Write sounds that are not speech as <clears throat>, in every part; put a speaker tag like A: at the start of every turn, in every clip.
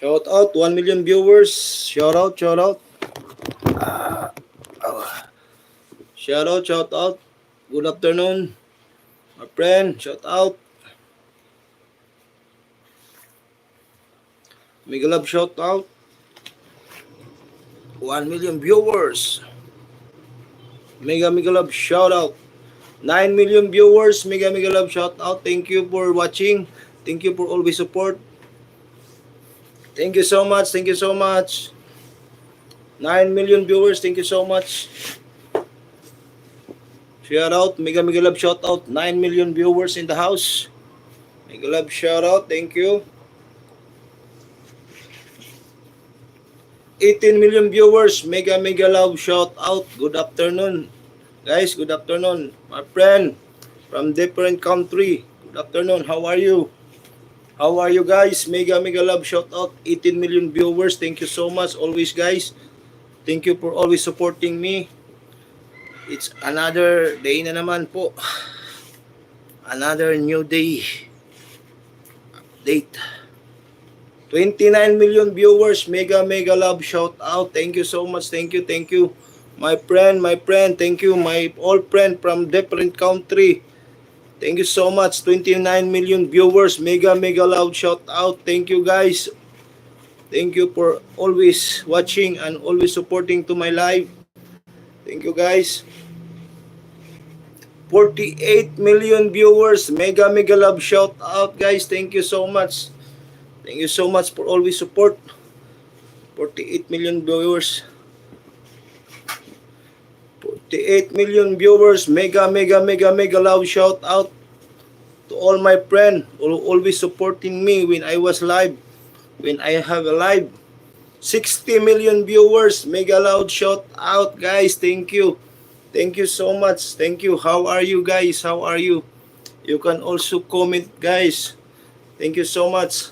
A: Shout out, 1 million viewers. Shout out, shout out. Ah. Shout out, shout out. Good afternoon. My friend, shout out. Love shout out. 1 million viewers. Mega Mega Love shout out. 9 million viewers. Mega Mega Love shout out. Thank you for watching. Thank you for always support. Thank you so much. Thank you so much. 9 million viewers. Thank you so much. Shout out. Mega Mega Love shout out. 9 million viewers in the house. Mega Love shout out. Thank you. 18 million viewers. Mega Mega Love shout out. Good afternoon. Guys, good afternoon. My friend from different country. Good afternoon. How are you? How are you guys? Mega Mega Love shout out 18 million viewers. Thank you so much always guys. Thank you for always supporting me. It's another day na naman po. Another new day. Update. 29 million viewers. Mega Mega Love shout out. Thank you so much. Thank you. Thank you. My friend, my friend. Thank you. My old friend from different country. Thank you so much. 29 million viewers. Mega, mega loud shout out. Thank you guys. Thank you for always watching and always supporting to my live. Thank you guys. 48 million viewers. Mega, mega love shout out guys. Thank you so much. Thank you so much for always support. 48 million viewers. 48 million viewers. Mega, mega, mega, mega loud shout out to all my friends who always supporting me when I was live, when I have a live. 60 million viewers. Mega loud shout out, guys. Thank you. Thank you so much. Thank you. How are you guys? How are you? You can also comment, guys. Thank you so much.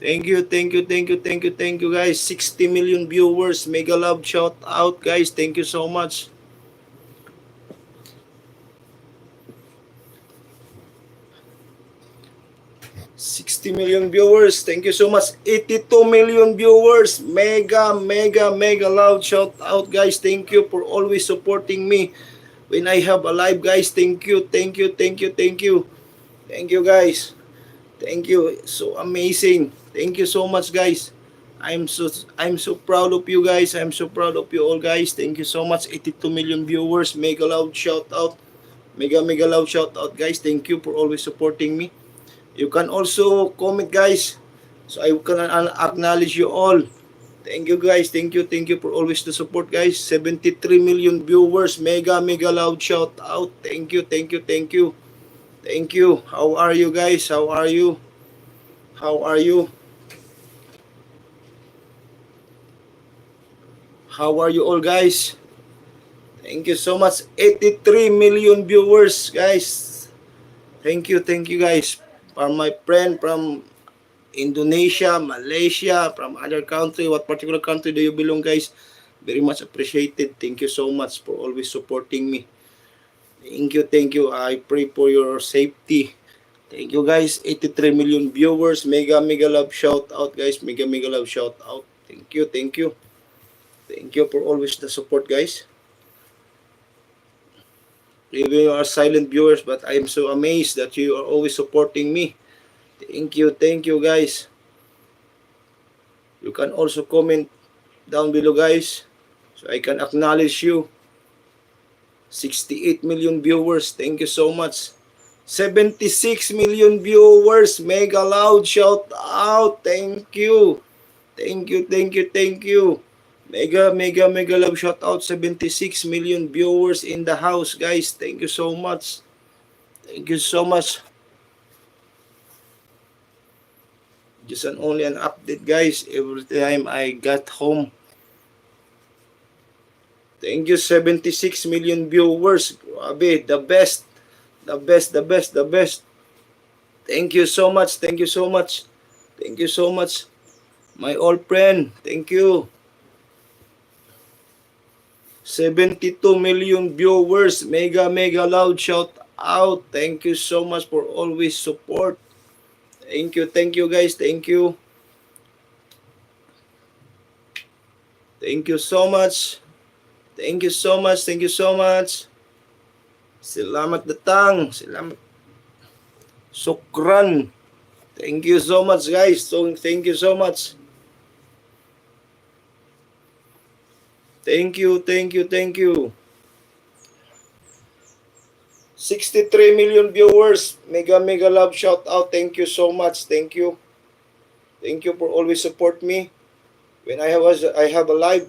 A: Thank you, thank you, thank you, thank you, thank you, guys. 60 million viewers. Mega love shout out, guys. Thank you so much. Sixty million viewers. Thank you so much. 82 million viewers. Mega, mega, mega loud shout out, guys. Thank you for always supporting me when I have a live, guys. Thank you, thank you, thank you, thank you. Thank you, guys. Thank you. So amazing. Thank you so much, guys. I'm so I'm so proud of you guys. I'm so proud of you all, guys. Thank you so much. 82 million viewers. Mega loud shout out. Mega mega loud shout out, guys. Thank you for always supporting me. You can also comment, guys. So I can an- acknowledge you all. Thank you, guys. Thank you. Thank you for always the support, guys. 73 million viewers. Mega mega loud shout out. Thank you. Thank you. Thank you. Thank you. How are you guys? How are you? How are you? How are you all guys? Thank you so much. 83 million viewers, guys. Thank you, thank you guys. From my friend from Indonesia, Malaysia, from other country, what particular country do you belong, guys? Very much appreciated. Thank you so much for always supporting me. Thank you, thank you. I pray for your safety. Thank you guys. 83 million viewers. Mega, mega love shout out, guys. Mega, mega love shout out. Thank you, thank you. Thank you for always the support, guys. Even you are silent viewers, but I am so amazed that you are always supporting me. Thank you, thank you, guys. You can also comment down below, guys, so I can acknowledge you. 68 million viewers. Thank you so much. 76 million viewers. Mega loud shout out. Thank you. Thank you, thank you, thank you. Mega, mega, mega love shout out. 76 million viewers in the house, guys. Thank you so much. Thank you so much. Just an only an update, guys. Every time I got home. Thank you, 76 million viewers. Grabe, the best. The best, the best, the best. Thank you so much. Thank you so much. Thank you so much. My old friend, thank you. 72 million viewers. Mega, mega loud shout out. Thank you so much for always support. Thank you, thank you guys. Thank you. Thank you so much. Thank you so much. Thank you so much. Selamat datang. Selamat. Sukran. Thank you so much guys. So thank you so much. Thank you, thank you, thank you. 63 million viewers. Mega mega love shout out. Thank you so much. Thank you. Thank you for always support me when I have I have a live.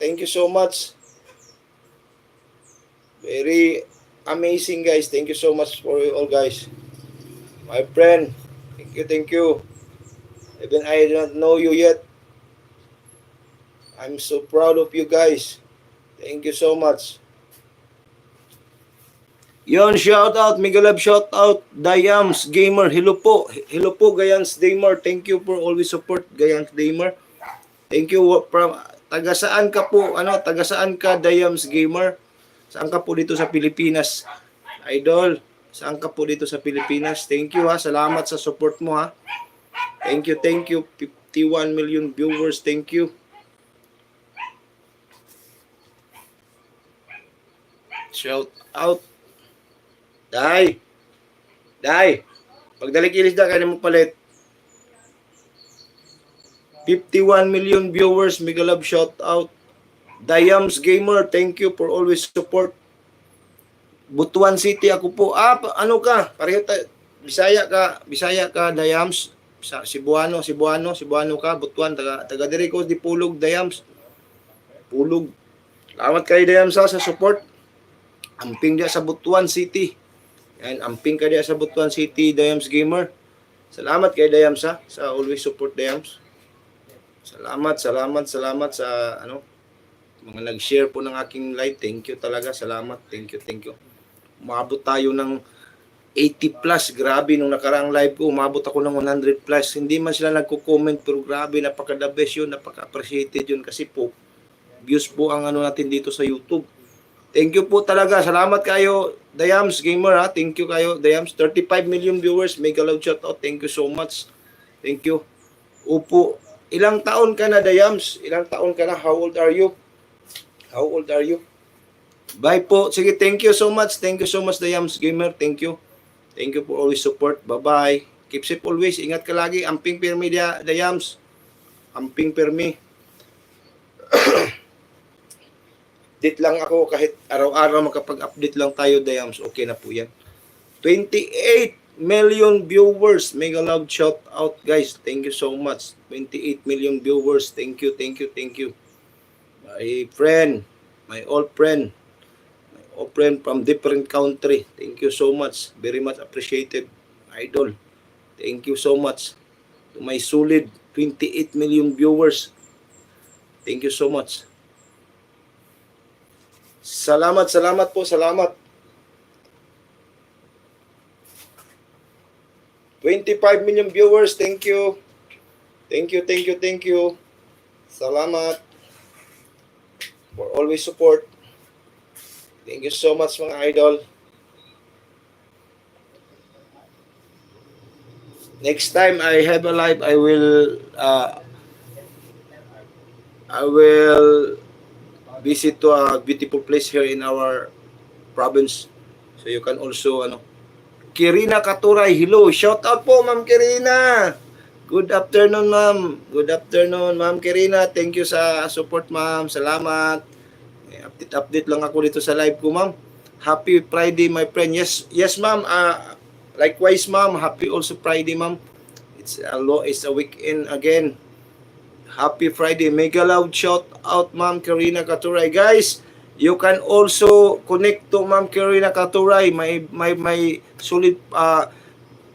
A: Thank you so much. Very amazing guys. Thank you so much for you all guys. My friend, thank you, thank you. Even I don't know you yet. I'm so proud of you guys. Thank you so much. Yon, shout out, love shout out, Dayams Gamer. Hello po. Hello po, Gayans Gamer. Thank you for always support, Gayans Gamer. Thank you from taga saan ka po? Ano, taga saan ka, Dayams Gamer? Saan ka po dito sa Pilipinas? Idol, saan ka po dito sa Pilipinas? Thank you ha. Salamat sa support mo ha. Thank you, thank you. 51 million viewers. Thank you. Shout out. Dai. Dai. Pagdalik ilis da kaya mo palit. 51 million viewers. Mega love shout out. Dayams Gamer, thank you for always support. Butuan City ako po. Ah, ano ka? Pareho tayo. Bisaya ka, Bisaya ka, Dayams. Sa Cebuano, Cebuano, Cebuano ka, Butuan, taga taga diri ko di Pulog, Dayams. Pulog. Salamat kay Dayams ha, sa support. Amping dia sa Butuan City. Yan, amping ka dia sa Butuan City, Dayams Gamer. Salamat kay Dayams ha, sa always support Dayams. Salamat, salamat, salamat sa ano, mga nag-share po ng aking live. Thank you talaga. Salamat. Thank you, thank you. Umabot tayo ng 80 plus. Grabe, nung nakaraang live ko, umabot ako ng 100 plus. Hindi man sila nagko-comment, pero grabe, napaka-the best yun, napaka-appreciated yun. Kasi po, views po ang ano natin dito sa YouTube. Thank you po talaga. Salamat kayo, Dayams Gamer ha. Thank you kayo, Dayams. 35 million viewers. Mega loud shout out. Thank you so much. Thank you. Upo. Ilang taon ka na, Dayams? Ilang taon ka na? How old are you? How old are you? Bye po. Sige, thank you so much. Thank you so much, Dayams Gamer. Thank you. Thank you for always support. Bye-bye. Keep safe always. Ingat ka lagi. Amping permi, Day- Dayams. Amping permi. <clears throat> Update lang ako kahit araw-araw makapag-update lang tayo, Dayams. Okay na po yan. 28 million viewers. Mega loud shout out, guys. Thank you so much. 28 million viewers. Thank you, thank you, thank you. My friend, my old friend, my old friend from different country. Thank you so much. Very much appreciated, idol. Thank you so much. To my solid 28 million viewers. Thank you so much. Salamat, salamat po, salamat. 25 million viewers, thank you. Thank you, thank you, thank you. Salamat for always support. Thank you so much mga idol. Next time I have a live, I will uh, I will visit to a beautiful place here in our province. So you can also ano Kirina Katuray, hello. Shout out po, Ma'am Kirina. Good afternoon, Ma'am. Good afternoon, Ma'am Kirina. Thank you sa support, Ma'am. Salamat. Eh, Update update lang ako dito sa live ko, Ma'am. Happy Friday, my friend. Yes, yes, Ma'am. Ah, likewise, Ma'am. Happy also Friday, Ma'am. It's a lo- it's a weekend again. Happy Friday. Mega loud shout out Ma'am Karina Katuray. Guys, you can also connect to Ma'am Karina Katuray. May may may solid uh,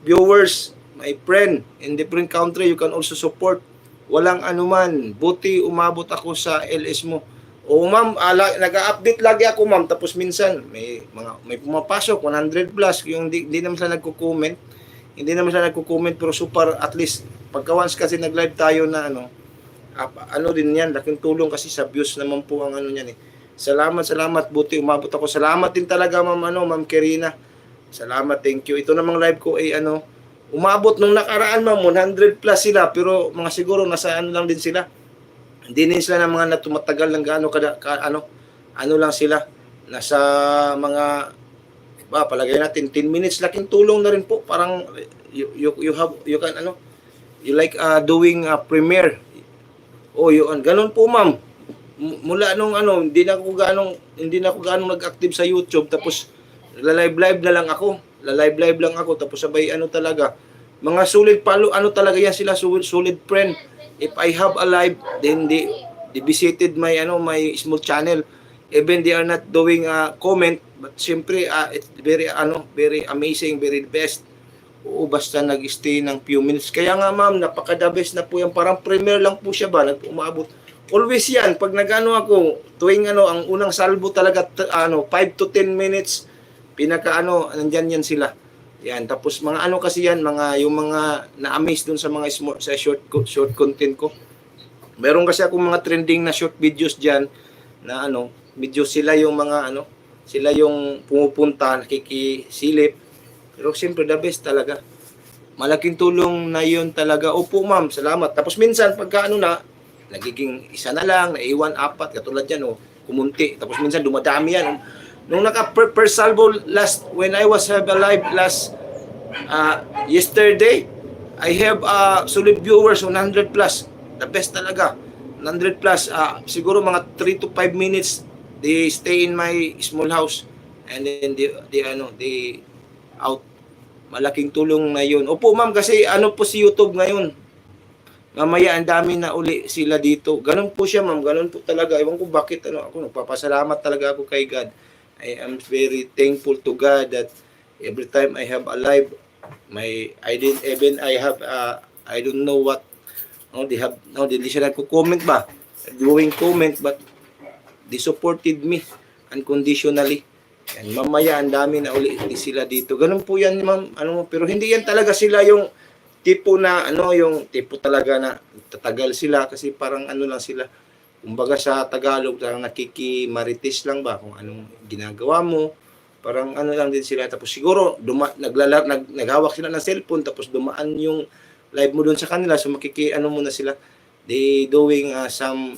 A: viewers, my friend in different country. You can also support. Walang anuman. Buti umabot ako sa LS mo. O ma'am, ala, nag-update lagi ako ma'am. Tapos minsan may mga may pumapasok 100 plus yung hindi, naman sila nagko-comment. Hindi naman sila nagko-comment pero super at least pagka once kasi nag-live tayo na ano ano din yan, laking tulong kasi sa views naman po ang ano niyan eh. Salamat, salamat, buti umabot ako. Salamat din talaga ma'am ano, ma'am Kerina. Salamat, thank you. Ito namang live ko ay ano, umabot nung nakaraan ma'am, 100 plus sila pero mga siguro nasa ano lang din sila. Hindi din sila ng mga natumatagal ng gaano kada ka, ano, ano lang sila. Nasa mga ba palagay natin 10 minutes laking tulong na rin po parang you, you, you have you can ano you like uh, doing a premiere oh yun. Ganun po ma'am. Mula nung ano hindi na ako ganong hindi na ako ganong nag-active sa YouTube tapos la-live live na lang ako. La-live live lang ako tapos sabay ano talaga. Mga solid palo ano talaga yan sila solid, friend. If I have a live then they, they visited my ano my small channel. Even they are not doing a comment but siyempre uh, it's very ano very amazing very best Oo, basta nag-stay ng few minutes. Kaya nga ma'am, napaka-the best na po yan. Parang premier lang po siya ba, nag-umabot. Always yan, pag nagano ako, tuwing ano, ang unang salvo talaga, ano, 5 to 10 minutes, pinaka ano, nandyan yan sila. Yan, tapos mga ano kasi yan, mga, yung mga na-amaze dun sa mga small, sa short, short content ko. Meron kasi akong mga trending na short videos dyan, na ano, video sila yung mga ano, sila yung pumupunta, nakikisilip, pero siyempre the best talaga. Malaking tulong na yun talaga. Opo ma'am, salamat. Tapos minsan pagka ano na, nagiging isa na lang, naiwan apat, katulad yan oh, kumunti. Tapos minsan dumadami yan. Nung naka per, salvo last, when I was have a live last uh, yesterday, I have uh, solid viewers 100 plus. The best talaga. 100 plus. Uh, siguro mga 3 to 5 minutes they stay in my small house and then they, they ano they out malaking tulong na yun. Opo ma'am kasi ano po si YouTube ngayon. Mamaya ang dami na uli sila dito. Ganun po siya ma'am, ganun po talaga. Ewan ko bakit ano ako nagpapasalamat talaga ako kay God. I am very thankful to God that every time I have a live my I didn't even I have uh, I don't know what no they have no they siya nagko-comment ba doing comment but they supported me unconditionally yan, mamaya ang dami na uli sila dito. Ganun po yan, ma'am. Ano, pero hindi yan talaga sila yung tipo na, ano, yung tipo talaga na tatagal sila kasi parang ano lang sila. Kumbaga sa Tagalog, parang nakikimarites lang ba kung anong ginagawa mo. Parang ano lang din sila. Tapos siguro, duma, naglala, nag, naghawak sila ng cellphone tapos dumaan yung live mo doon sa kanila. So makiki, ano muna sila. They doing uh, some,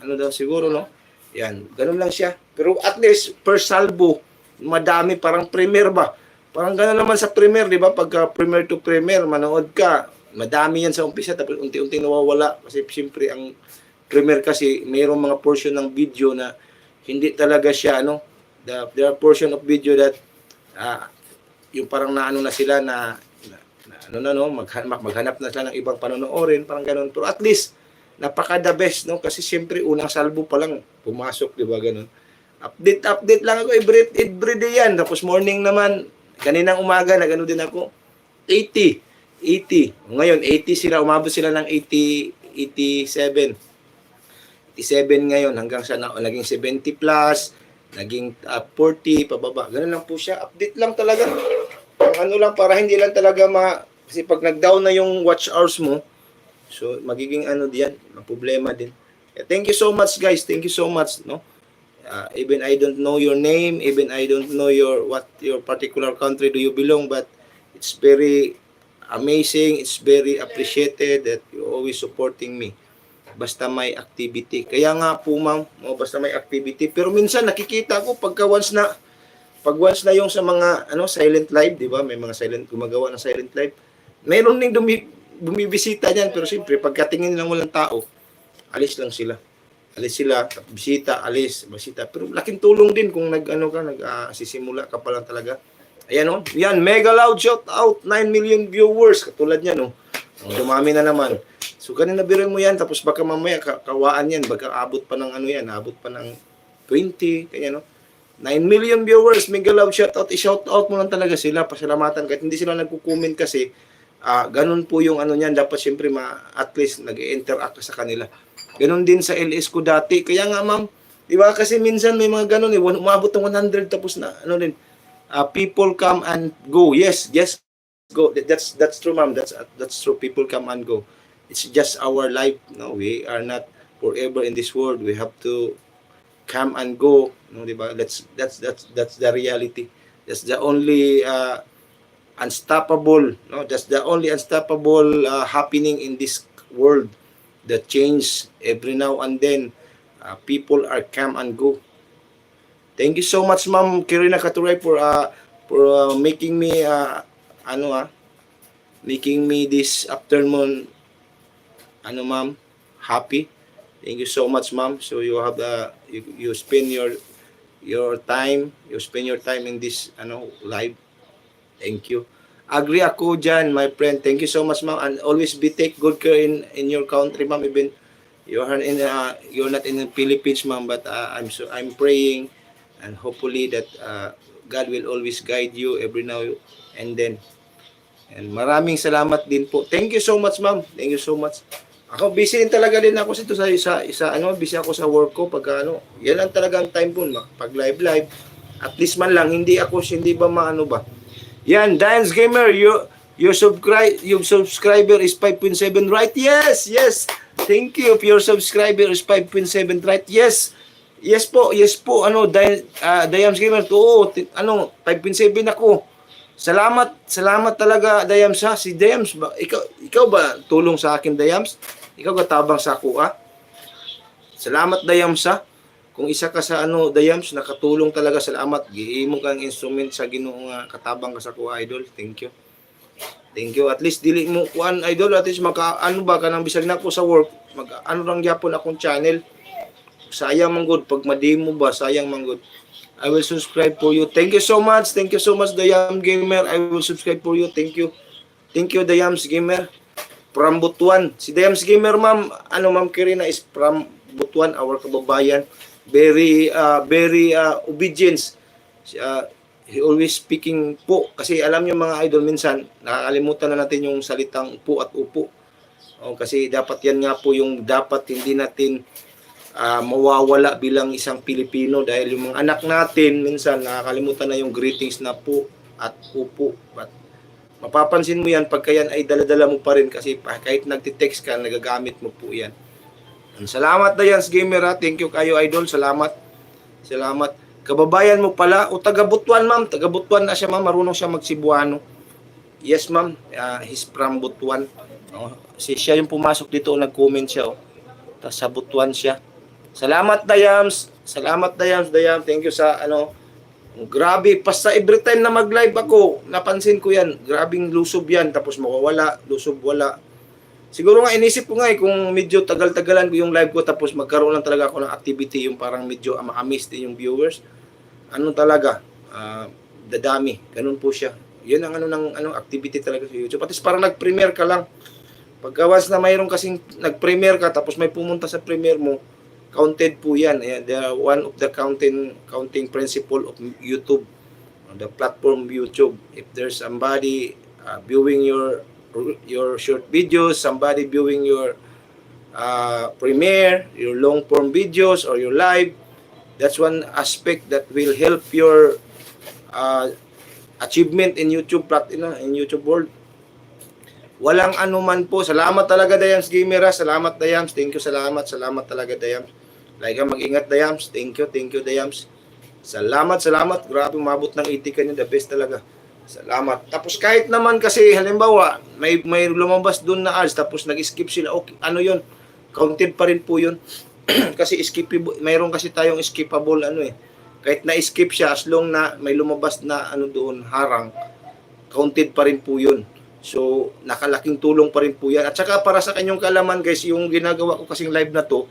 A: ano daw siguro, no? Yan, ganun lang siya. Pero at least per salvo, madami parang premier ba? Parang ganun naman sa premier, di ba? Pagka premier to premier, manood ka, madami yan sa umpisa tapos unti-unti nawawala kasi siyempre ang premier kasi mayroong mga portion ng video na hindi talaga siya ano the, there are portion of video that ah, yung parang naano na sila na, na, na ano na no maghanap, maghanap na sila ng ibang panonoorin parang ganun pero at least napaka the best no? Kasi siyempre unang salvo pa lang pumasok di ba ganun? Update update lang ako every every day yan. Tapos morning naman kaninang umaga na gano'n din ako 80 80 ngayon 80 sila umabot sila ng 80 87 87 ngayon hanggang sa na, naging 70 plus naging uh, 40 pababa. Ganun lang po siya. Update lang talaga. Ano lang para hindi lang talaga ma kasi pag nag-down na yung watch hours mo So magiging ano diyan, problema din. Thank you so much guys. Thank you so much, no? Uh, even I don't know your name, even I don't know your what your particular country do you belong, but it's very amazing, it's very appreciated that you always supporting me. Basta may activity. Kaya nga po ma'am, oh, basta may activity. Pero minsan nakikita ko pagka once na pag once na yung sa mga ano silent live, di ba? May mga silent gumagawa ng silent live. Meron ding dumi, bumibisita niyan pero siyempre pagkatingin lang walang tao, alis lang sila. Alis sila, bisita, alis, bisita. Pero laking tulong din kung nag ano ka, nag ah, ka pa lang talaga. Ayan oh. Yan, mega loud shout out 9 million viewers katulad niyan oh. Oh, Dumami na naman. So kanina biro mo yan, tapos baka mamaya ka- kawaan yan, baka abot pa ng ano yan, abot pa ng 20, kanya no. 9 million viewers, mega love shoutout, i-shoutout mo lang talaga sila, pasalamatan kahit hindi sila nagko-comment kasi ah ganun po yung ano niyan, dapat siyempre ma, at least nag-interact sa kanila. Ganun din sa LS ko dati, kaya nga ma'am, di ba? Kasi minsan may mga ganun eh, umabot ng 100 tapos na ano din, ah, people come and go, yes, yes, go, That- that's that's true ma'am, that's that's true, people come and go. It's just our life. No we are not forever in this world. We have to come and go. No di ba? That's that's that's that's the reality. That's the only uh, unstoppable no that's the only unstoppable uh, happening in this world the change every now and then uh, people are come and go thank you so much ma'am Kirina Katuray for uh, for uh, making me uh, ano ah making me this afternoon ano ma'am, happy. Thank you so much ma'am. So you have the you, you spend your your time, you spend your time in this ano live. Thank you. Agree ako dyan, my friend. Thank you so much ma'am and always be take good care in in your country ma'am even you're in uh, you're not in the Philippines ma'am but uh, I'm so I'm praying and hopefully that uh, God will always guide you every now and then. And maraming salamat din po. Thank you so much, ma'am. Thank you so much. Ako busy din talaga din ako sa sa isa, isa ano, busy ako sa work ko pag ano. Yan lang talaga ang time po pag live live. At least man lang hindi ako hindi ba maano ba. Yan, Dance Gamer, you your subscribe your subscriber is 5.7 right? Yes, yes. Thank you. If your subscriber is 5.7 right? Yes. Yes po, yes po. Ano, Dian uh, Diams Gamer, oo, ti- ano, 5.7 ako. Salamat, salamat talaga Dayams ha. Si Dayams ba ikaw ikaw ba tulong sa akin Dayams? Ikaw ka tabang sa ako ah. Salamat Dayams ha. Kung isa ka sa ano Dayams nakatulong talaga salamat. Giimo kang instrument sa Ginoo nga katabang ka sa ako idol. Thank you. Thank you. At least dili mo kuan idol at least maka ano ba kanang bisag na ko sa work. Mag ano lang gyapon akong channel. Sayang man pag mademo ba sayang man. I will subscribe for you. Thank you so much. Thank you so much, The Yam Gamer. I will subscribe for you. Thank you. Thank you, The Yams Gamer. From Butuan. Si The Yams Gamer, ma'am, ano ma'am Kirina is from Butuan, our kababayan. Very, uh, very uh, obedience. Uh, he always speaking po. Kasi alam niyo mga idol, minsan, nakakalimutan na natin yung salitang upo at upo. Oh, kasi dapat yan nga po yung dapat hindi natin ah, mawawala bilang isang Pilipino dahil yung mga anak natin minsan nakakalimutan na yung greetings na po at upo. But mapapansin mo yan pagka yan ay daladala mo pa rin kasi kahit nagtitext ka, nagagamit mo po yan. Salamat Dayans Gamer ha. Thank you kayo idol. Salamat. Salamat. Kababayan mo pala o taga Butuan ma'am. Taga Butuan na siya ma'am. Marunong siya magsibuano. Yes ma'am. Ah, he's from Butuan. Oh, si siya yung pumasok dito nag-comment siya oh. Tapos sa Butuan siya. Salamat Dayams. Salamat Dayams, Dayam. Thank you sa ano. Grabe, basta every time na mag-live ako, napansin ko yan. Grabing lusob yan. Tapos mawawala, lusob wala. Siguro nga inisip ko nga eh, kung medyo tagal-tagalan ko yung live ko tapos magkaroon lang talaga ako ng activity yung parang medyo ma-miss din yung viewers. Ano talaga? ah, dadami. Ganun po siya. Yun ang ano ng ano activity talaga sa YouTube. At least parang nag-premiere ka lang. Pagka once na mayroon kasing nag-premiere ka tapos may pumunta sa premiere mo, counted po yan. Ayan, are one of the counting counting principle of YouTube, the platform YouTube. If there's somebody uh, viewing your your short videos, somebody viewing your uh, premiere, your long form videos or your live, that's one aspect that will help your uh, achievement in YouTube plat know, in YouTube world. Walang anuman po. Salamat talaga Dayams Gamer. ha. Salamat Dayams. Thank you. Salamat. Salamat talaga Dayams. Like mag-ingat Dayams. Thank you. Thank you Dayams. Salamat, salamat. Grabe umabot ng 80 ka niya. The best talaga. Salamat. Tapos kahit naman kasi halimbawa may may lumabas doon na ads tapos nag-skip sila. Okay, ano 'yon? Counted pa rin po 'yon. <clears throat> kasi skippable, mayroon kasi tayong skippable ano eh. Kahit na-skip siya as long na may lumabas na ano doon harang, counted pa rin po 'yun. So, nakalaking tulong pa rin po 'yan. At saka para sa kanyang kalaman guys, yung ginagawa ko kasing live na to,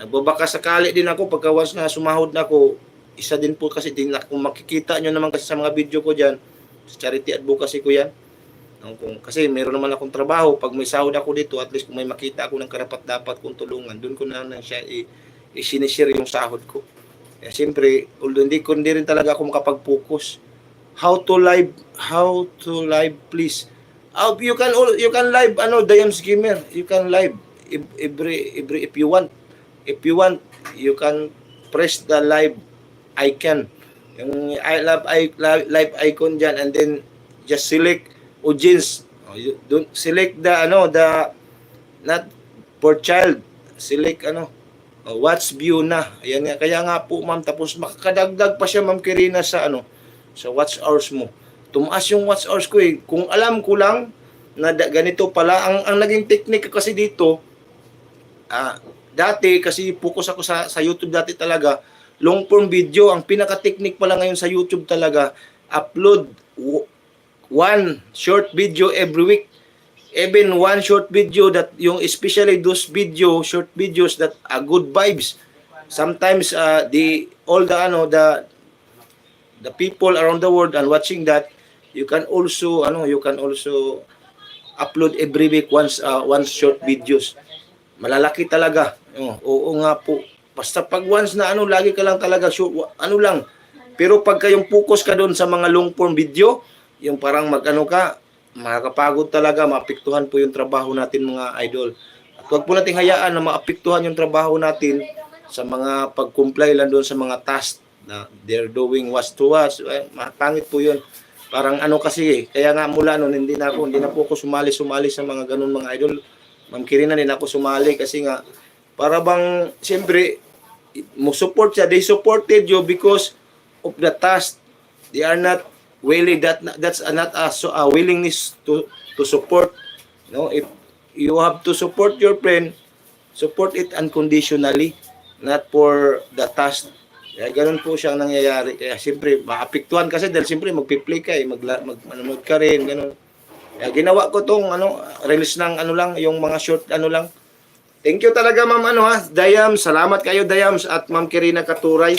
A: nagbabaka sakali din ako pagka once na sumahod na ako, isa din po kasi din kung makikita nyo naman kasi sa mga video ko dyan, sa charity advocacy ko yan, No, kung, kasi meron naman akong trabaho, pag may sahod ako dito, at least kung may makita ako ng karapat dapat kong tulungan, doon ko na lang siya i- i-sinishare yung sahod ko. Kaya siyempre, although hindi ko hindi rin talaga ako makapag-focus. How to live, how to live, please. Uh, you can you can live ano Diams Gamer you can live ev- every every if you want if you want you can press the live icon yung I love I live, live icon diyan and then just select audience oh, don't select the ano the not for child. Select ano oh, watch view na. Ayan nga kaya nga po ma'am tapos makakadagdag pa siya ma'am Kirina sa ano sa watch hours mo. Tumaas yung watch hours ko eh. Kung alam ko lang na ganito pala, ang, ang naging technique kasi dito, ah, dati kasi focus ako sa, sa YouTube dati talaga, long form video, ang pinaka-technique pala ngayon sa YouTube talaga, upload one short video every week. Even one short video that yung especially those video, short videos that are good vibes. Sometimes uh, the all the ano the the people around the world and watching that. You can also ano you can also upload every week once uh, one short videos. Malalaki talaga. Oo, oo nga po basta pag once na ano lagi ka lang talaga wa- ano lang. Pero pag kayong focus ka doon sa mga long form video yung parang mag-ano ka makakapagod talaga maapektuhan po yung trabaho natin mga idol. At huwag po natin hayaan na maapektuhan yung trabaho natin sa mga pag-comply lang doon sa mga task na they're doing was to was. Eh, pangit po yun. Parang ano kasi eh kaya nga mula noon hindi na ako hindi na po ako sumali sumali sa mga ganun mga idol. Ma'am Kirina din ako sumali kasi nga para bang siyempre mo support siya they supported you because of the task. They are not willing that that's not a, so a willingness to to support. No if you have to support your friend support it unconditionally not for the task. Kaya ganun po siyang nangyayari. Kaya siyempre maapektuhan kasi dahil siyempre magpi-play ka eh mag, mag manonood ka rin ganun. Kaya ginawa ko tong ano release ng ano lang yung mga short ano lang Thank you talaga ma'am. Ano ha? Dayam salamat kayo Dayams at ma'am Kirina Katuray.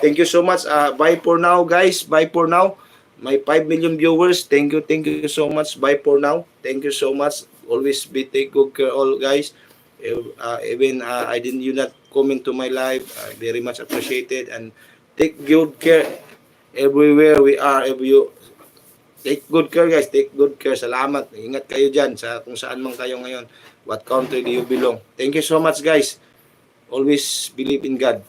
A: Thank you so much. Uh, bye for now guys. Bye for now. My 5 million viewers. Thank you thank you so much. Bye for now. Thank you so much. Always be take good care all guys. Uh, even uh, I didn't you not comment to my live I very much appreciated and take good care everywhere we are. Every you take good care guys. Take good care. Salamat. Ingat kayo dyan sa kung saan man kayo ngayon what country do you belong? Thank you so much guys. Always believe in God